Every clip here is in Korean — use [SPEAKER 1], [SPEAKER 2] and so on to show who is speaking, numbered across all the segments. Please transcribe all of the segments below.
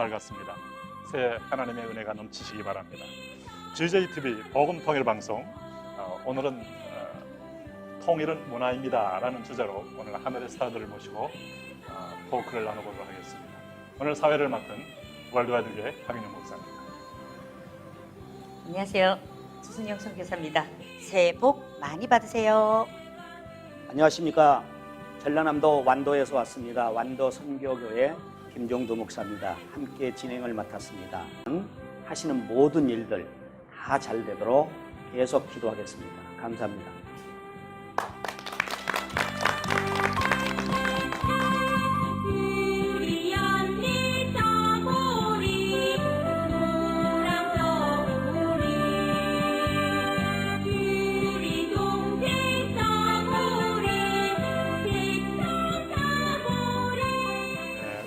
[SPEAKER 1] 밝았습니다. 새해 하나님의 은혜가 넘치시기 바랍니다. GJTV 복음 통일 방송 어, 오늘은 어, 통일은 문화입니다라는 주제로 오늘 하늘의 스타들을 모시고 어, 토크를 나눠보도록 하겠습니다. 오늘 사회를 맡은 월드와이드 교회 박인영 목사입니다.
[SPEAKER 2] 안녕하세요. 주순영 선교사입니다. 새해 복 많이 받으세요.
[SPEAKER 3] 안녕하십니까. 전라남도 완도에서 왔습니다. 완도 선교교회 김종도 목사입니다. 함께 진행을 맡았습니다. 하시는 모든 일들 다 잘 되도록 계속 기도하겠습니다. 감사합니다.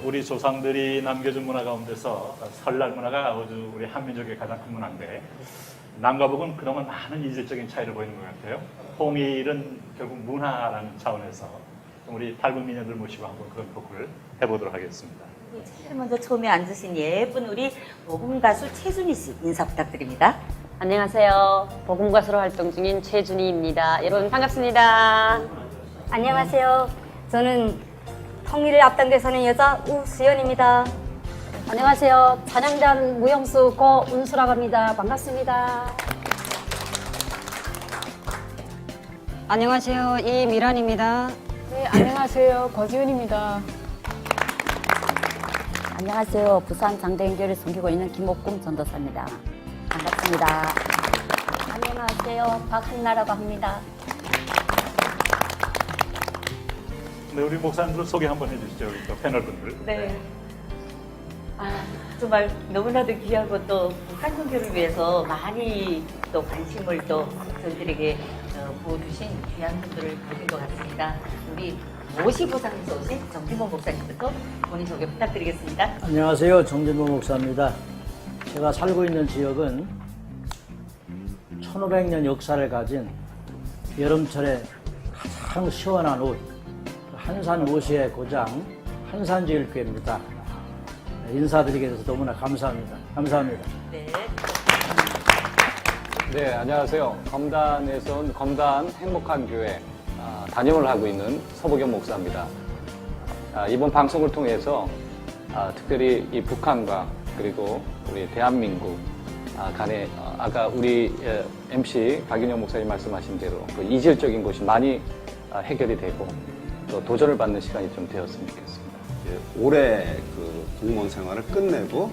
[SPEAKER 1] 우리 조상들이 남겨준 문화 가운데서 설날 문화가 아주 우리 한민족의 가장 큰 문화인데 남과 북은 그동안 많은 이질적인 차이를 보이는 것 같아요. 통일은 결국 문화라는 차원에서 우리 닮은 미녀들 모시고 한번 그런 토크를 해보도록 하겠습니다.
[SPEAKER 2] 제일 먼저 처음에 앉으신 예쁜 우리 복음 가수 최순희 씨 인사 부탁드립니다.
[SPEAKER 4] 안녕하세요. 복음 가수로 활동 중인 최준희입니다. 여러분 반갑습니다.
[SPEAKER 5] 안녕하세요. 저는 통일을 앞당겨 사는 여자 우수연입니다.
[SPEAKER 4] 안녕하세요. 찬양단 무용수 고운수라고 합니다. 반갑습니다. 안녕하세요. 이미란입니다.
[SPEAKER 6] 네, 안녕하세요. 거지은입니다.
[SPEAKER 7] 안녕하세요. 부산 장대인교를 섬기고 있는 김옥금 전도사입니다. 반갑습니다. 안녕하세요. 박한나라고 합니다.
[SPEAKER 1] 네, 우리 목사님들 소개 한번 해주시죠. 우리 또 패널분들.
[SPEAKER 2] 네. 아, 정말 너무나도 귀하고 또 북한 선교를 위해서 많이 또 관심을 또 저희들에게 어, 부어주신 귀한 분들을 모신 것 같습니다. 우리 모시부상에서 오신 정기모 목사님부터 본인 소개 부탁드리겠습니다.
[SPEAKER 8] 안녕하세요. 정진모 목사입니다. 제가 살고 있는 지역은 1500년 역사를 가진 여름철에 가장 시원한 옷, 한산 옷의 고장 한산제일교회입니다. 인사드리게 돼서 너무나 감사합니다. 감사합니다.
[SPEAKER 2] 네.
[SPEAKER 9] 네, 안녕하세요. 검단에서 온 검단 행복한 교회 아, 담임을 하고 있는 서보경 목사입니다. 아, 이번 방송을 통해서 아, 특별히 이 북한과 그리고 우리 대한민국 아, 간에 어, 아까 우리 에, MC 박윤영 목사님 말씀하신 대로 그 이질적인 것이 많이 아, 해결이 되고 또 도전을 받는 시간이 좀 되었으면 좋겠습니다.
[SPEAKER 10] 예, 올해 그 공무원 생활을 끝내고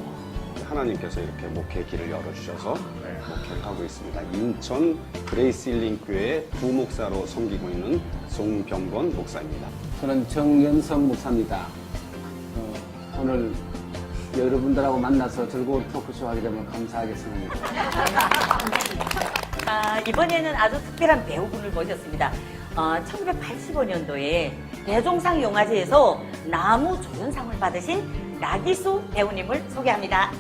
[SPEAKER 10] 하나님께서 이렇게 목회 길을 열어주셔서 목회를 하고 있습니다. 인천 그레이스 힐링 교회 부목사로 섬기고 있는 송병건 목사입니다.
[SPEAKER 11] 저는 정연성 목사입니다. 어, 오늘 여러분들하고 만나서 즐거운 토크쇼 하게 되면 감사하겠습니다.
[SPEAKER 2] 아, 이번에는 아주 특별한 배우분을 모셨습니다. 어, 1985년도에 대종상 영화제에서 나무 조연상을 받으신 나기수 배우님을 소개합니다.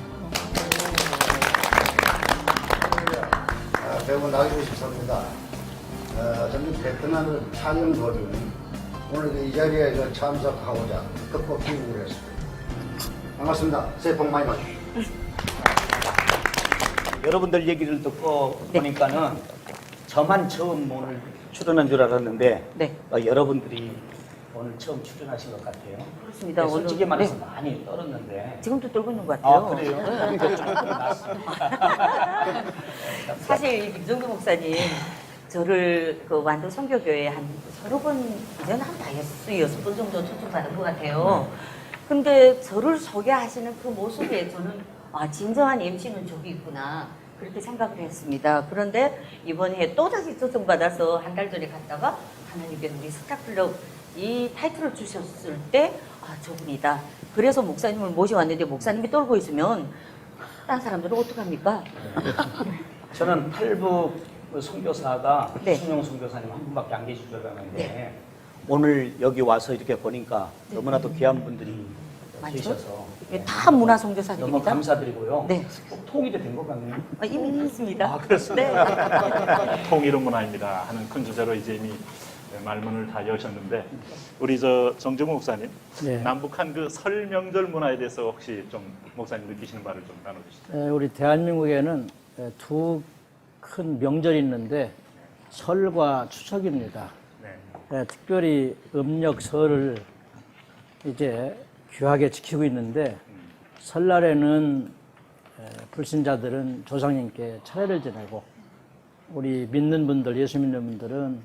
[SPEAKER 12] 아, 배우 나기고 싶습니다. 어, 저는 베트남을 촬영 도중 오늘 이 자리에 저 참석하고자 급히 귀국을 했습니다. 반갑습니다. 새해 복 많이 받으십시오.
[SPEAKER 3] 여러분들 얘기를 듣고
[SPEAKER 2] 네.
[SPEAKER 3] 보니까는 저만 처음 오늘 출연한 줄 알았는데
[SPEAKER 2] 네.
[SPEAKER 3] 어, 여러분들이 오늘 처음 출연하신 것 같아요.
[SPEAKER 2] 그렇습니다.
[SPEAKER 3] 네, 솔직히
[SPEAKER 2] 오늘-
[SPEAKER 3] 말해서
[SPEAKER 2] 네.
[SPEAKER 3] 많이 떨었는데
[SPEAKER 2] 지금도 떨고 있는 것 같아요.
[SPEAKER 3] 아 그래요?
[SPEAKER 2] 네.
[SPEAKER 3] 그러니까 조금 낫습니다.
[SPEAKER 2] 사실 김정규 목사님 저를 그 완도 선교교회 한 서너 번 이전 한 다섯 여섯 번 정도 초청받은 것 같아요. 근데 저를 소개하시는 그 모습에 저는 아 진정한 MC는 저기 있구나 그렇게 생각을 했습니다. 그런데 이번에 또다시 초청받아서 한 달 전에 갔다가 하나님께서 우리 스타클럽 이 타이틀을 주셨을 때 아 저분이다. 그래서 목사님을 모셔왔는데 목사님이 떨고 있으면 딴 사람들은 어떡합니까?
[SPEAKER 3] 저는 탈북 선교사가
[SPEAKER 2] 네.
[SPEAKER 3] 순영 선교사님 한 분밖에 안 계실 줄 알았는데 오늘 여기 와서 이렇게 보니까 너무나도 귀한 분들이
[SPEAKER 2] 많죠?
[SPEAKER 3] 계셔서
[SPEAKER 2] 이게 다 문화
[SPEAKER 3] 너무
[SPEAKER 2] 선교사님입니다.
[SPEAKER 3] 감사드리고요.
[SPEAKER 2] 네.
[SPEAKER 3] 꼭 통일이 된 것 같네요.
[SPEAKER 2] 아, 이미 했습니다.
[SPEAKER 3] 아, 그렇습니다.
[SPEAKER 2] 네.
[SPEAKER 1] 통일은 문화입니다 하는 큰 주제로 이제 이미 네, 말문을 다 여셨는데 우리 저 정정우 목사님
[SPEAKER 8] 네.
[SPEAKER 1] 남북한 그 설 명절 문화에 대해서 혹시 좀 목사님 느끼시는 바를 좀 나눠주시죠.
[SPEAKER 8] 에, 우리 대한민국에는 두 큰 명절이 있는데 설과 추석입니다.
[SPEAKER 1] 네.
[SPEAKER 8] 에, 특별히 음력 설을 이제 귀하게 지키고 있는데 설날에는 에, 불신자들은 조상님께 차례를 지내고 우리 믿는 분들, 예수 믿는 분들은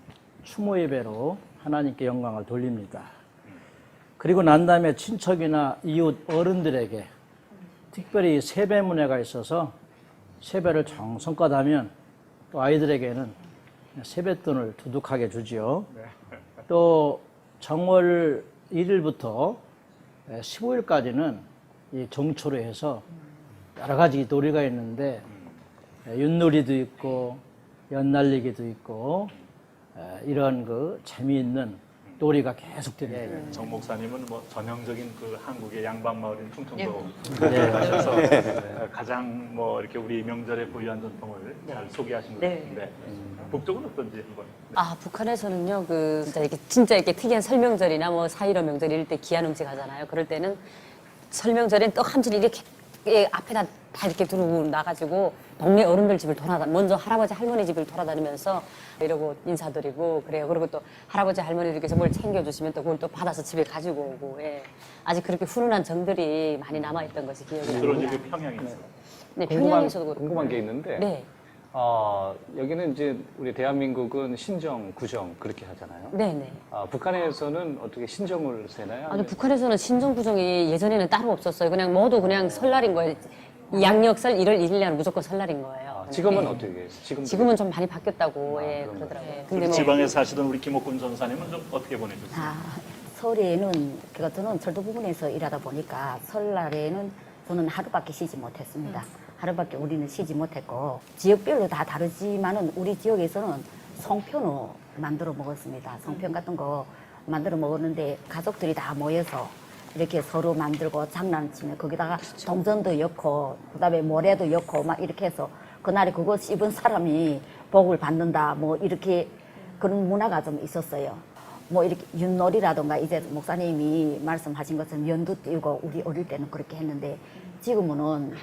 [SPEAKER 8] 추모 예배로 하나님께 영광을 돌립니다. 그리고 난 다음에 친척이나 이웃 어른들에게 특별히 세배 문화가 있어서 세배를 정성껏 하면 또 아이들에게는 세뱃돈을 두둑하게 주지요. 또 정월 1일부터 15일까지는 이 정초로 해서 여러 가지 놀이가 있는데 윷놀이도 있고 연날리기도 있고 에, 이런 그 재미있는 놀이가 계속 됩니다.
[SPEAKER 1] 네, 정 목사님은 뭐 전형적인 그 한국의 양반 마을인 충청도
[SPEAKER 8] 네.
[SPEAKER 1] 가셔서
[SPEAKER 8] 네.
[SPEAKER 1] 가장 뭐 이렇게 우리 명절에 부유한 전통을 잘 소개하신 것
[SPEAKER 4] 네.
[SPEAKER 1] 같은데 북쪽은 어떤지 한번.
[SPEAKER 4] 아 북한에서는요 그 진짜 이렇게 진짜 이렇게 특이한 설명절이나 뭐 사일오 명절 이럴 때 귀한 음식 하잖아요. 그럴 때는 설명절엔 떡 한 줄 이렇게 예, 앞에다 다 이렇게 두르고 나가지고 동네 어른들 집을 돌아다 먼저 할아버지 할머니 집을 돌아다니면서 이러고 인사드리고 그래요. 그리고 또 할아버지 할머니들께서 뭘 챙겨주시면 또 그걸 또 받아서 집에 가지고 오고 예. 아직 그렇게 훈훈한 정들이 많이 남아있던 것이 기억이
[SPEAKER 1] 주로
[SPEAKER 4] 납니다.
[SPEAKER 1] 이제 그 평양에 있어요.
[SPEAKER 4] 네,
[SPEAKER 9] 궁금한,
[SPEAKER 4] 평양에서도 그렇고.
[SPEAKER 9] 궁금한 게 있는데
[SPEAKER 4] 네.
[SPEAKER 9] 어, 여기는 이제 우리 대한민국은 신정, 구정 그렇게 하잖아요.
[SPEAKER 4] 네네.
[SPEAKER 9] 아, 북한에서는 어떻게 신정을 세나요?
[SPEAKER 4] 아니 북한에서는 신종 구정이 예전에는 따로 없었어요. 그냥 모두 그냥 설날인 거예요. 양력설 1월 1일 날 무조건 설날인 거예요.
[SPEAKER 9] 지금은
[SPEAKER 4] 네.
[SPEAKER 9] 어떻게 해요? 지금
[SPEAKER 4] 지금은 좀 많이 바뀌었다고 예, 그러더라고요. 근데 뭐
[SPEAKER 1] 지방에 사시던 우리 김옥군 전사님은 좀 어떻게 보내셨어요?
[SPEAKER 7] 아, 설에는 그러니까 저는 철도 부분에서 일하다 보니까 설날에는 저는 하루밖에 쉬지 못했습니다. 하루밖에 우리는 쉬지 못했고 지역별로 다 다르지만은 우리 지역에서는 송편을 만들어 먹었습니다. 송편 같은 거 만들어 먹었는데 가족들이 다 모여서 이렇게 서로 만들고 장난치면 거기다가 동전도 엮고 그다음에 모래도 엮고 막 이렇게 해서 그날에 그거 씹은 사람이 복을 받는다 뭐 이렇게 그런 문화가 좀 있었어요. 뭐 이렇게 윷놀이라던가 이제 목사님이 말씀하신 것처럼 연두 띄우고 우리 어릴 때는 그렇게 했는데 지금은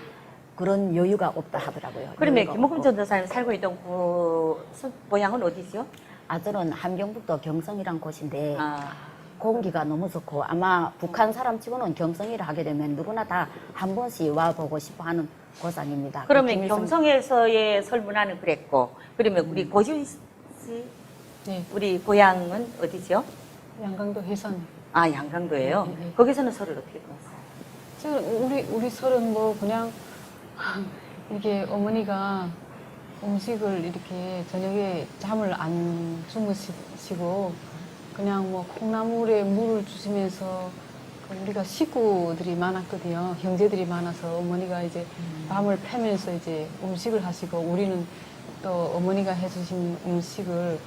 [SPEAKER 7] 그런 여유가 없다 하더라고요.
[SPEAKER 2] 그러면
[SPEAKER 7] 여유가
[SPEAKER 2] 김옥금
[SPEAKER 7] 없고.
[SPEAKER 2] 전도사님 살고 있던 그 수- 고향은 어디죠?
[SPEAKER 7] 아 저는 함경북도 경성이란 곳인데
[SPEAKER 2] 아.
[SPEAKER 7] 공기가 너무 좋고 아마 북한 사람 치고는 경성이를 하게 되면 누구나 다 한 번씩 와 보고 싶어 하는 곳 아닙니다.
[SPEAKER 2] 그러면
[SPEAKER 7] 김일성-
[SPEAKER 2] 경성에서의 설 문화는 그랬고 그러면 우리 고준 씨
[SPEAKER 6] 네.
[SPEAKER 2] 우리 고향은 어디죠?
[SPEAKER 6] 양강도 해산.
[SPEAKER 2] 아 양강도예요.
[SPEAKER 6] 네, 네.
[SPEAKER 2] 거기서는 설을 어떻게 보냈어요?
[SPEAKER 6] 지금 우리 우리 설은 뭐 그냥 이게 어머니가 음식을 이렇게 저녁에 잠을 안 주무시고 그냥 뭐 콩나물에 물을 주시면서 그 우리가 식구들이 많았거든요. 형제들이 많아서 어머니가 이제 밤을 패면서 이제 음식을 하시고 우리는 또 어머니가 해주신 음식을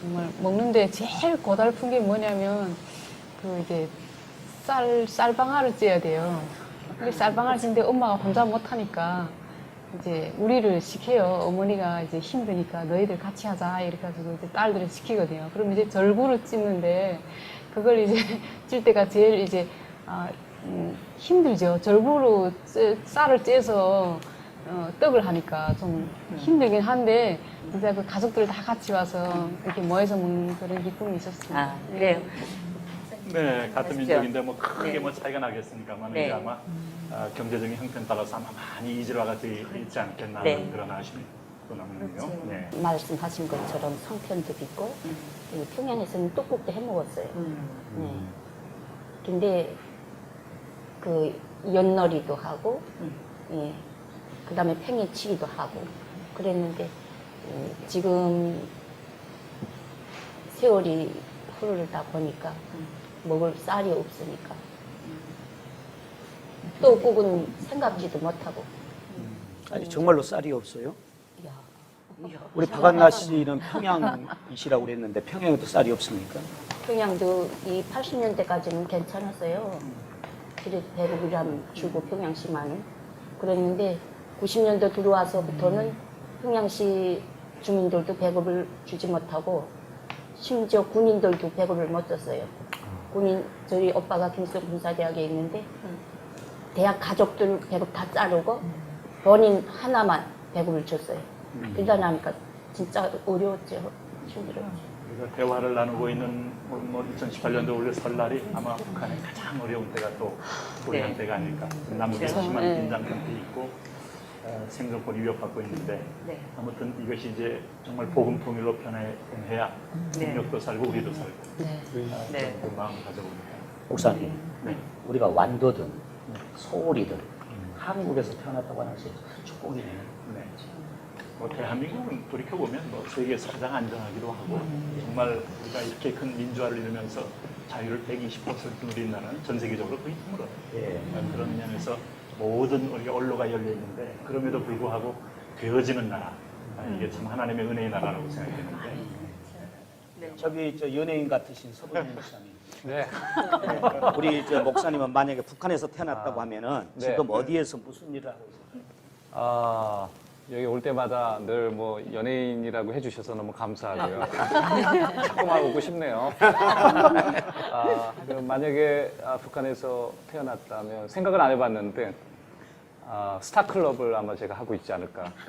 [SPEAKER 6] 정말 먹는데 제일 고달픈 게 뭐냐면 그 이제 쌀 쌀방아를 쪄야 돼요. 근데 쌀방아를 찌는데 엄마가 혼자 못하니까 이제 우리를 시켜요. 어머니가 이제 힘드니까 너희들 같이 하자 이렇게 해가지고 이제 딸들을 시키거든요. 그럼 이제 절구를 찢는데 그걸 이제 찔 때가 제일 이제 아, 음, 힘들죠. 절구로 찌- 쌀을 째서 어, 떡을 하니까 좀 힘들긴 한데 진짜 그 가족들 다 같이 와서 이렇게 모여서 먹는 그런 기쁨이 있었어요.
[SPEAKER 2] 아 그래요.
[SPEAKER 1] 네, 같은
[SPEAKER 2] 하시죠.
[SPEAKER 1] 민족인데 뭐 크게
[SPEAKER 2] 네.
[SPEAKER 1] 뭐 차이가 나겠습니까만
[SPEAKER 2] 네.
[SPEAKER 1] 이제 아마 아, 경제적인 형태에 따라서 아마 많이 이질화가 되어 있지 않겠나 하는
[SPEAKER 7] 네.
[SPEAKER 1] 그런 아쉬움이 또 남는군요.
[SPEAKER 7] 그렇죠.
[SPEAKER 1] 네.
[SPEAKER 7] 말씀하신 것처럼 송편도 있고 이 평양에서는 떡국도 해 먹었어요. 네. 근데 그 연놀이도 하고, 예. 그 다음에 팽이치기도 하고 그랬는데 음, 지금 세월이 흐르다 보니까 먹을 쌀이 없으니까 떡국은 생각지도 못하고
[SPEAKER 3] 아니 정말로 쌀이 없어요?
[SPEAKER 7] 야,
[SPEAKER 3] 우리 박한나 씨는 평양이시라고 그랬는데 평양에도 쌀이 없습니까?
[SPEAKER 7] 평양도 이 80년대까지는 괜찮았어요. 그래 배급을 한 주고 평양시만은 그랬는데 90년대 들어와서부터는 평양시 주민들도 배급을 주지 못하고 심지어 군인들도 배급을 못 줬어요. 군인 저희 오빠가 김성 군사대학에 있는데 대학 가족들 배급 다 자르고 본인 하나만 배급을 줬어요. 그러다 나니까 진짜 어려웠죠. 힘들었죠.
[SPEAKER 1] 우리가 대화를 나누고 있는 뭐, 뭐 2018년도 올해 설날이 아마 북한의 가장 어려운 때가 또 우리한
[SPEAKER 2] 네.
[SPEAKER 1] 때가 아닐까. 남북의
[SPEAKER 2] 그렇죠.
[SPEAKER 1] 심한
[SPEAKER 4] 네.
[SPEAKER 1] 긴장 상태 있고 어, 생존권이 위협받고 있는데
[SPEAKER 2] 네.
[SPEAKER 1] 아무튼 이것이 이제 정말 복음 통일로 변해야
[SPEAKER 2] 네.
[SPEAKER 1] 민족도 살고 우리도 살고
[SPEAKER 4] 네.
[SPEAKER 1] 아,
[SPEAKER 2] 네.
[SPEAKER 1] 그 마음 가져봅니다.
[SPEAKER 3] 목사님,
[SPEAKER 1] 네.
[SPEAKER 3] 우리가 완도든 소울이든 한국에서 태어났다고 하는 것이 축복이네요.
[SPEAKER 1] 네. 뭐 대한민국은 돌이켜 보면 뭐 세계에서 가장 안전하기도 하고 정말 우리가 이렇게 큰 민주화를 이루면서 자유를 120% 누린 나라는 전 세계적으로 거의 드물어요.
[SPEAKER 3] 예.
[SPEAKER 1] 그런 면에서 모든 우리가 언로가 열려 있는데 그럼에도 불구하고 되어지는 나라 아, 이게 참 하나님의 은혜의 나라라고 생각이 되는데
[SPEAKER 3] 저기 저 연예인 같으신 서부경 목사님.
[SPEAKER 9] 네.
[SPEAKER 3] 우리 저 목사님은 만약에 북한에서 태어났다고 하면은
[SPEAKER 9] 네.
[SPEAKER 3] 지금 어디에서 무슨 일을 하고 있어요?
[SPEAKER 9] 아, 여기 올 때마다 늘 뭐 연예인이라고 해주셔서 너무 감사하고요. 자꾸만 오고 싶네요. 아, 그 만약에 아, 북한에서 태어났다면 생각은 안 해봤는데 아, 스타클럽을 아마 제가 하고 있지 않을까.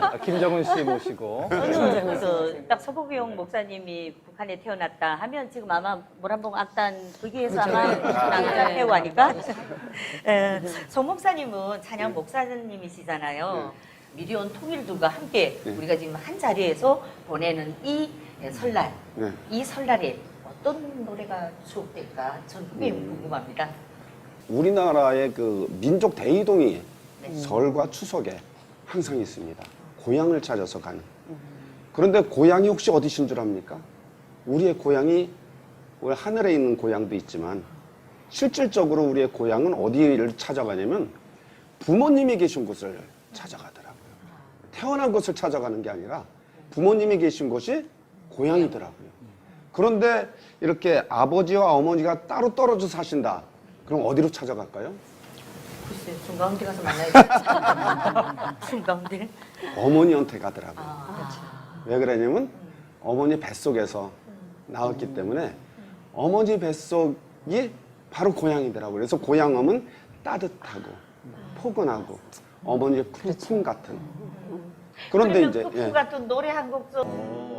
[SPEAKER 9] 아, 김정은 씨 모시고
[SPEAKER 2] 저는 딱 서복용 목사님이 북한에 태어났다 하면 지금 아마 모란봉 악단 거기에서 아마 남자 배우 아닐까? 예, 서 목사님은 찬양 목사님이시잖아요. 미리온 통일들과 함께
[SPEAKER 10] 네.
[SPEAKER 2] 우리가 지금 한 자리에서 보내는 이 설날,
[SPEAKER 10] 네.
[SPEAKER 2] 이 설날에 어떤 노래가 추억될까? 전 그게 궁금합니다.
[SPEAKER 10] 우리나라의 그 민족 대이동이 설과 추석에 항상 있습니다. 고향을 찾아서 가는. 그런데 고향이 혹시 어디신 줄 압니까? 우리의 고향이 우리 하늘에 있는 고향도 있지만 실질적으로 우리의 고향은 어디를 찾아가냐면 부모님이 계신 곳을 찾아가더라고요. 태어난 곳을 찾아가는 게 아니라 부모님이 계신 곳이 고향이더라고요. 그런데 이렇게 아버지와 어머니가 따로 떨어져 사신다. 그럼 어디로 찾아갈까요?
[SPEAKER 2] 글쎄, 중가운데 가서 만나야겠다. 중가운데?
[SPEAKER 10] 어머니한테 가더라고요.
[SPEAKER 2] 아, 그렇죠.
[SPEAKER 10] 왜 그러냐면 어머니 뱃속에서 나왔기 때문에 어머니 뱃속이 바로 고향이더라고요. 그래서 고향음은 따뜻하고 포근하고 어머니의 품품 같은. 그런데 이제
[SPEAKER 2] 그
[SPEAKER 10] 예.
[SPEAKER 2] 같은 노래 한곡 좀.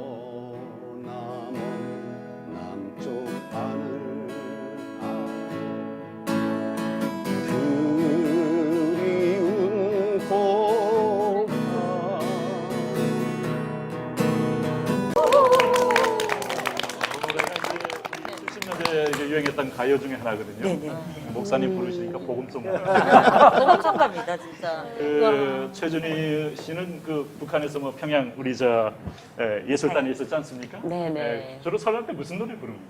[SPEAKER 1] 유행했던 가요 중에 하나거든요.
[SPEAKER 2] 네네.
[SPEAKER 1] 목사님 부르시니까 복음송.
[SPEAKER 2] 너무 청갑니다, 진짜.
[SPEAKER 1] 그 최준희 씨는 그 북한에서 뭐 평양 우리 저 예, 예술단에 있었지 않습니까?
[SPEAKER 4] 네 네.
[SPEAKER 1] 예, 주로 설날 때 무슨 노래 부릅니까?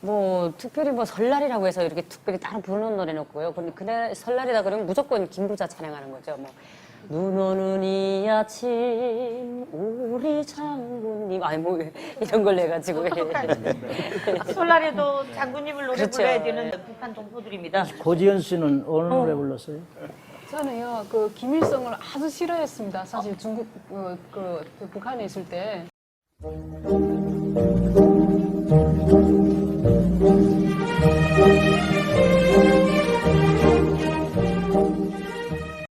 [SPEAKER 4] 뭐 특별히 뭐 설날이라고 해서 이렇게 특별히 따로 부르는 노래는 없고요. 근데 그날 설날이다 그러면 무조건 김부자 찬양하는 거죠. 뭐. 눈 오는 이 아침 우리 장군님 아니 뭐 이런 걸 내가지고
[SPEAKER 2] 설날에도 장군님을 노래
[SPEAKER 4] 그렇죠.
[SPEAKER 2] 불러야 되는 북한 동포들입니다.
[SPEAKER 8] 고지현 씨는 어느 노래 불렀어요?
[SPEAKER 6] 저는요 그 김일성을 아주 싫어했습니다. 사실 중국 그, 그, 그 북한에 있을 때.
[SPEAKER 13] 그